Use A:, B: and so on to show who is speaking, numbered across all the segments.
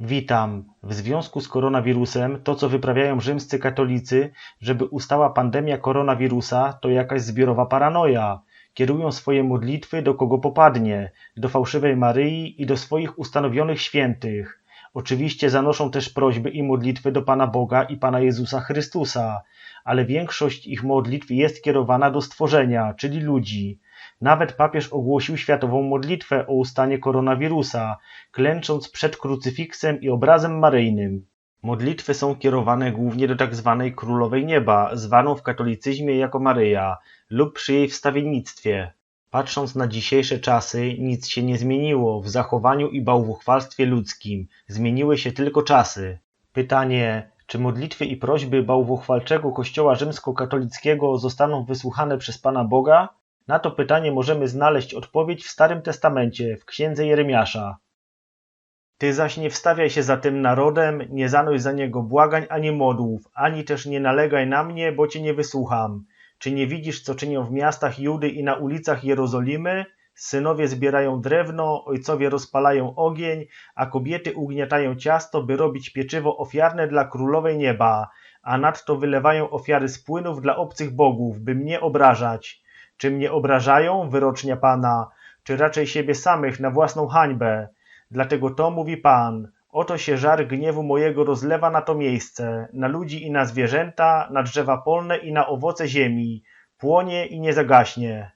A: Witam. W związku z koronawirusem to, co wyprawiają rzymscy katolicy, żeby ustała pandemia koronawirusa, to jakaś zbiorowa paranoja. Kierują swoje modlitwy do kogo popadnie, do fałszywej Maryi i do swoich ustanowionych świętych. Oczywiście zanoszą też prośby i modlitwy do Pana Boga i Pana Jezusa Chrystusa, ale większość ich modlitw jest kierowana do stworzenia, czyli ludzi. Nawet papież ogłosił światową modlitwę o ustanie koronawirusa, klęcząc przed krucyfiksem i obrazem maryjnym. Modlitwy są kierowane głównie do tak zwanej Królowej Nieba, zwaną w katolicyzmie jako Maryja, lub przy jej wstawiennictwie. Patrząc na dzisiejsze czasy, nic się nie zmieniło w zachowaniu i bałwuchwalstwie ludzkim. Zmieniły się tylko czasy. Pytanie, czy modlitwy i prośby bałwuchwalczego Kościoła rzymskokatolickiego zostaną wysłuchane przez Pana Boga? Na to pytanie możemy znaleźć odpowiedź w Starym Testamencie, w księdze Jeremiasza. Ty zaś nie wstawiaj się za tym narodem, nie zanoś za niego błagań ani modłów, ani też nie nalegaj na mnie, bo cię nie wysłucham. Czy nie widzisz, co czynią w miastach Judy i na ulicach Jerozolimy? Synowie zbierają drewno, ojcowie rozpalają ogień, a kobiety ugniatają ciasto, by robić pieczywo ofiarne dla królowej nieba, a nadto wylewają ofiary z płynów dla obcych bogów, by mnie obrażać. Czy mnie obrażają, wyrocznia Pana, czy raczej siebie samych na własną hańbę? Dlatego to mówi Pan, oto się żar gniewu mojego rozlewa na to miejsce, na ludzi i na zwierzęta, na drzewa polne i na owoce ziemi, płonie i nie zagaśnie.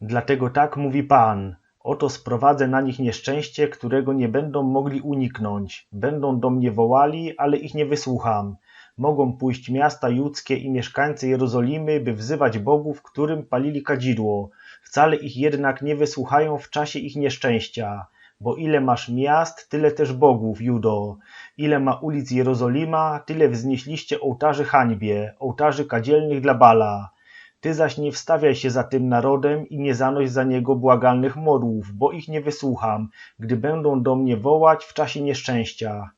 A: Dlatego tak mówi Pan, oto sprowadzę na nich nieszczęście, którego nie będą mogli uniknąć. Będą do mnie wołali, ale ich nie wysłucham. Mogą pójść miasta judzkie i mieszkańcy Jerozolimy, by wzywać bogów, którym palili kadzidło. Wcale ich jednak nie wysłuchają w czasie ich nieszczęścia. Bo ile masz miast, tyle też bogów, Judo. Ile ma ulic Jerozolima, tyle wznieśliście ołtarzy hańbie, ołtarzy kadzielnych dla Bala. Ty zaś nie wstawiaj się za tym narodem i nie zanoś za niego błagalnych modłów, bo ich nie wysłucham, gdy będą do mnie wołać w czasie nieszczęścia.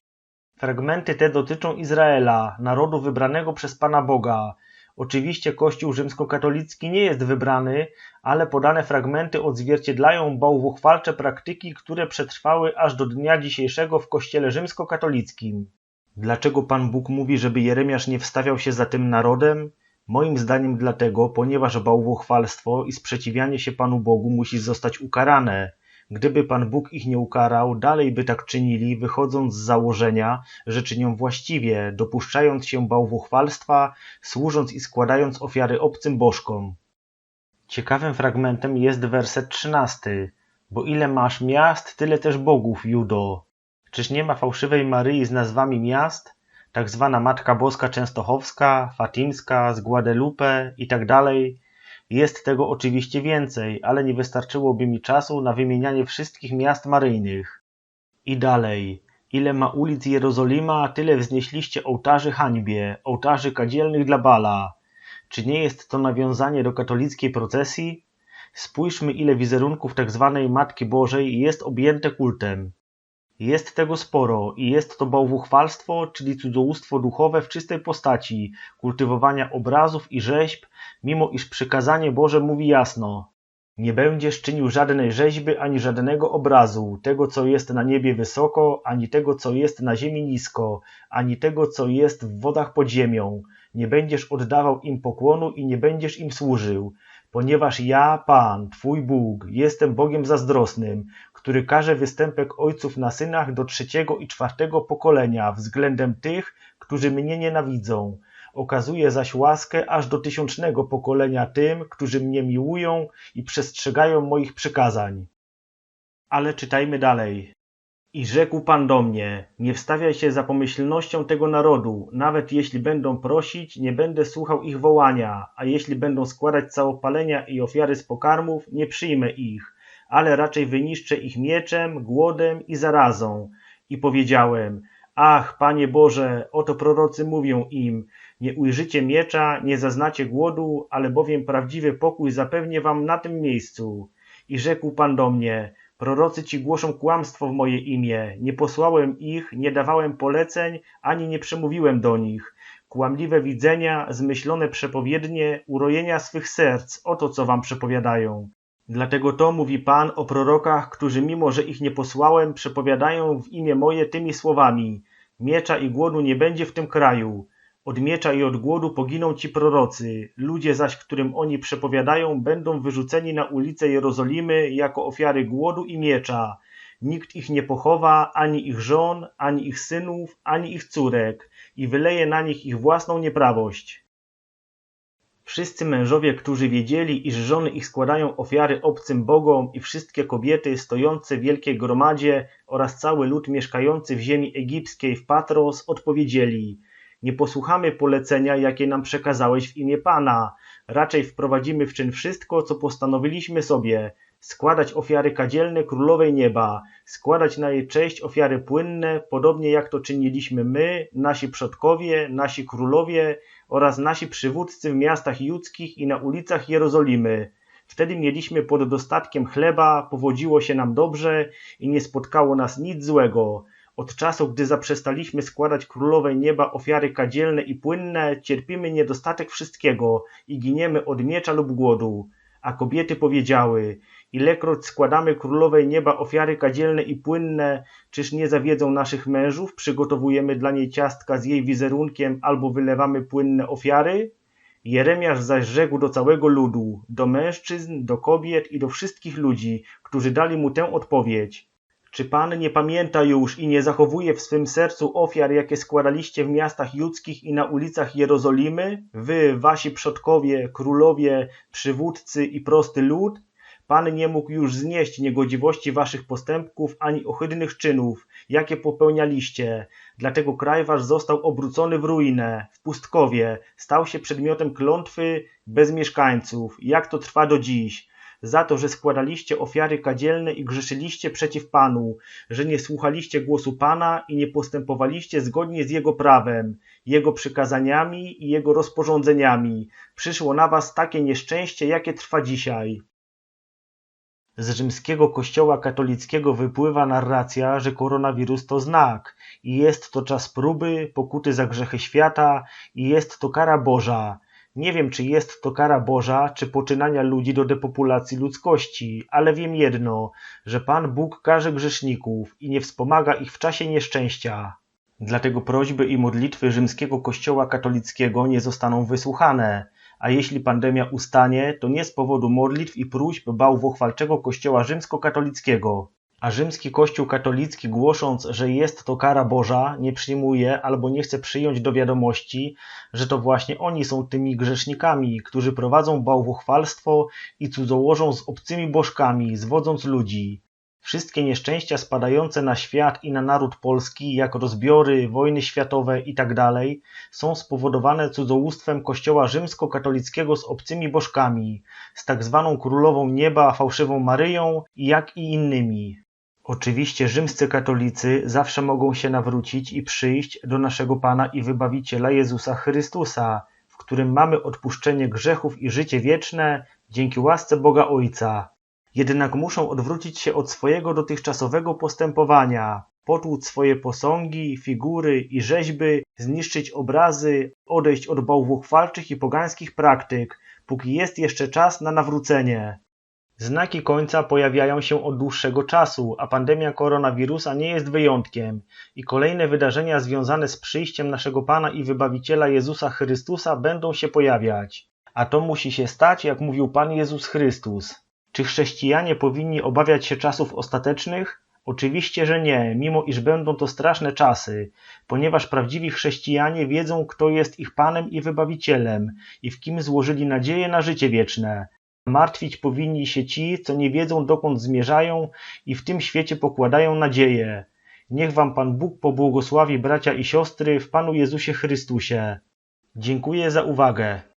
A: Fragmenty te dotyczą Izraela, narodu wybranego przez Pana Boga. Oczywiście Kościół rzymskokatolicki nie jest wybrany, ale podane fragmenty odzwierciedlają bałwochwalcze praktyki, które przetrwały aż do dnia dzisiejszego w Kościele rzymskokatolickim. Dlaczego Pan Bóg mówi, żeby Jeremiasz nie wstawiał się za tym narodem? Moim zdaniem dlatego, ponieważ bałwochwalstwo i sprzeciwianie się Panu Bogu musi zostać ukarane. Gdyby Pan Bóg ich nie ukarał, dalej by tak czynili, wychodząc z założenia, że czynią właściwie, dopuszczając się bałwochwalstwa, służąc i składając ofiary obcym bożkom. Ciekawym fragmentem jest werset trzynasty. Bo ile masz miast, tyle też bogów, Judo. Czyż nie ma fałszywej Maryi z nazwami miast? Tak zwana Matka Boska Częstochowska, Fatimska, z Guadalupe i tak dalej. Jest tego oczywiście więcej, ale nie wystarczyłoby mi czasu na wymienianie wszystkich miast maryjnych. I dalej. Ile ma ulic Jerozolima, tyle wznieśliście ołtarzy hańbie, ołtarzy kadzielnych dla Bala. Czy nie jest to nawiązanie do katolickiej procesji? Spójrzmy, ile wizerunków tzw. Tak Matki Bożej jest objęte kultem. Jest tego sporo i jest to bałwuchwalstwo, czyli cudzołóstwo duchowe w czystej postaci, kultywowania obrazów i rzeźb, mimo iż przykazanie Boże mówi jasno nie będziesz czynił żadnej rzeźby ani żadnego obrazu, tego co jest na niebie wysoko, ani tego co jest na ziemi nisko, ani tego co jest w wodach pod ziemią. Nie będziesz oddawał im pokłonu i nie będziesz im służył ponieważ ja, Pan, Twój Bóg, jestem Bogiem zazdrosnym, który każe występek ojców na synach do trzeciego i czwartego pokolenia względem tych, którzy mnie nienawidzą. Okazuje zaś łaskę aż do tysiącznego pokolenia tym, którzy mnie miłują i przestrzegają moich przykazań. Ale czytajmy dalej. I rzekł Pan do mnie, nie wstawiaj się za pomyślnością tego narodu, nawet jeśli będą prosić, nie będę słuchał ich wołania, a jeśli będą składać całopalenia i ofiary z pokarmów, nie przyjmę ich, ale raczej wyniszczę ich mieczem, głodem i zarazą. I powiedziałem, ach, Panie Boże, oto prorocy mówią im, nie ujrzycie miecza, nie zaznacie głodu, ale bowiem prawdziwy pokój zapewnię wam na tym miejscu. I rzekł Pan do mnie, Prorocy ci głoszą kłamstwo w moje imię. Nie posłałem ich, nie dawałem poleceń, ani nie przemówiłem do nich. Kłamliwe widzenia, zmyślone przepowiednie, urojenia swych serc, oto co wam przepowiadają. Dlatego to mówi Pan o prorokach, którzy mimo, że ich nie posłałem, przepowiadają w imię moje tymi słowami. Miecza i głodu nie będzie w tym kraju. Od miecza i od głodu poginą ci prorocy, ludzie zaś, którym oni przepowiadają, będą wyrzuceni na ulice Jerozolimy jako ofiary głodu i miecza. Nikt ich nie pochowa, ani ich żon, ani ich synów, ani ich córek, i wyleje na nich ich własną nieprawość. Wszyscy mężowie, którzy wiedzieli, iż żony ich składają ofiary obcym bogom i wszystkie kobiety stojące w wielkiej gromadzie oraz cały lud mieszkający w ziemi egipskiej w Patros odpowiedzieli Nie posłuchamy polecenia, jakie nam przekazałeś w imię Pana. Raczej wprowadzimy w czyn wszystko, co postanowiliśmy sobie, składać ofiary kadzielne królowej nieba, składać na jej cześć ofiary płynne, podobnie jak to czyniliśmy my, nasi przodkowie, nasi królowie oraz nasi przywódcy w miastach judzkich i na ulicach Jerozolimy. Wtedy mieliśmy pod dostatkiem chleba, powodziło się nam dobrze i nie spotkało nas nic złego. Od czasu, gdy zaprzestaliśmy składać królowej nieba ofiary kadzielne i płynne, cierpimy niedostatek wszystkiego i giniemy od miecza lub głodu. A kobiety powiedziały, Ilekroć składamy królowej nieba ofiary kadzielne i płynne, czyż nie zawiedzą naszych mężów, przygotowujemy dla niej ciastka z jej wizerunkiem albo wylewamy płynne ofiary? Jeremiasz zaś rzekł do całego ludu, do mężczyzn, do kobiet i do wszystkich ludzi, którzy dali mu tę odpowiedź. Czy Pan nie pamięta już i nie zachowuje w swym sercu ofiar, jakie składaliście w miastach judzkich i na ulicach Jerozolimy? Wy, wasi przodkowie, królowie, przywódcy i prosty lud? Pan nie mógł już znieść niegodziwości waszych postępków ani ohydnych czynów, jakie popełnialiście. Dlatego kraj wasz został obrócony w ruinę, w pustkowie, stał się przedmiotem klątwy bez mieszkańców, jak to trwa do dziś. Za to, że składaliście ofiary kadzielne i grzeszyliście przeciw Panu, że nie słuchaliście głosu Pana i nie postępowaliście zgodnie z Jego prawem, Jego przykazaniami i Jego rozporządzeniami. Przyszło na was takie nieszczęście, jakie trwa dzisiaj. Z rzymskiego kościoła katolickiego wypływa narracja, że koronawirus to znak i jest to czas próby, pokuty za grzechy świata i jest to kara Boża. Nie wiem, czy jest to kara Boża, czy poczynania ludzi do depopulacji ludzkości, ale wiem jedno, że Pan Bóg karze grzeszników i nie wspomaga ich w czasie nieszczęścia. Dlatego prośby i modlitwy rzymskiego kościoła katolickiego nie zostaną wysłuchane a jeśli pandemia ustanie, to nie z powodu modlitw i próśb bałwochwalczego kościoła rzymskokatolickiego. A rzymski kościół katolicki głosząc, że jest to kara Boża, nie przyjmuje albo nie chce przyjąć do wiadomości, że to właśnie oni są tymi grzesznikami, którzy prowadzą bałwochwalstwo i cudzołożą z obcymi bożkami, zwodząc ludzi. Wszystkie nieszczęścia spadające na świat i na naród polski, jak rozbiory, wojny światowe itd., tak są spowodowane cudzołóstwem Kościoła rzymskokatolickiego z obcymi bożkami, z tak zwaną królową nieba, fałszywą Maryją, jak i innymi. Oczywiście rzymscy katolicy zawsze mogą się nawrócić i przyjść do naszego Pana i Wybawiciela Jezusa Chrystusa, w którym mamy odpuszczenie grzechów i życie wieczne dzięki łasce Boga Ojca. Jednak muszą odwrócić się od swojego dotychczasowego postępowania, potłuc swoje posągi, figury i rzeźby, zniszczyć obrazy, odejść od bałwochwalczych i pogańskich praktyk, póki jest jeszcze czas na nawrócenie. Znaki końca pojawiają się od dłuższego czasu, a pandemia koronawirusa nie jest wyjątkiem i kolejne wydarzenia związane z przyjściem naszego Pana i Wybawiciela Jezusa Chrystusa będą się pojawiać. A to musi się stać, jak mówił Pan Jezus Chrystus. Czy chrześcijanie powinni obawiać się czasów ostatecznych? Oczywiście, że nie, mimo iż będą to straszne czasy, ponieważ prawdziwi chrześcijanie wiedzą, kto jest ich Panem i Wybawicielem i w kim złożyli nadzieję na życie wieczne. Martwić powinni się ci, co nie wiedzą, dokąd zmierzają i w tym świecie pokładają nadzieję. Niech wam Pan Bóg pobłogosławi bracia i siostry w Panu Jezusie Chrystusie. Dziękuję za uwagę.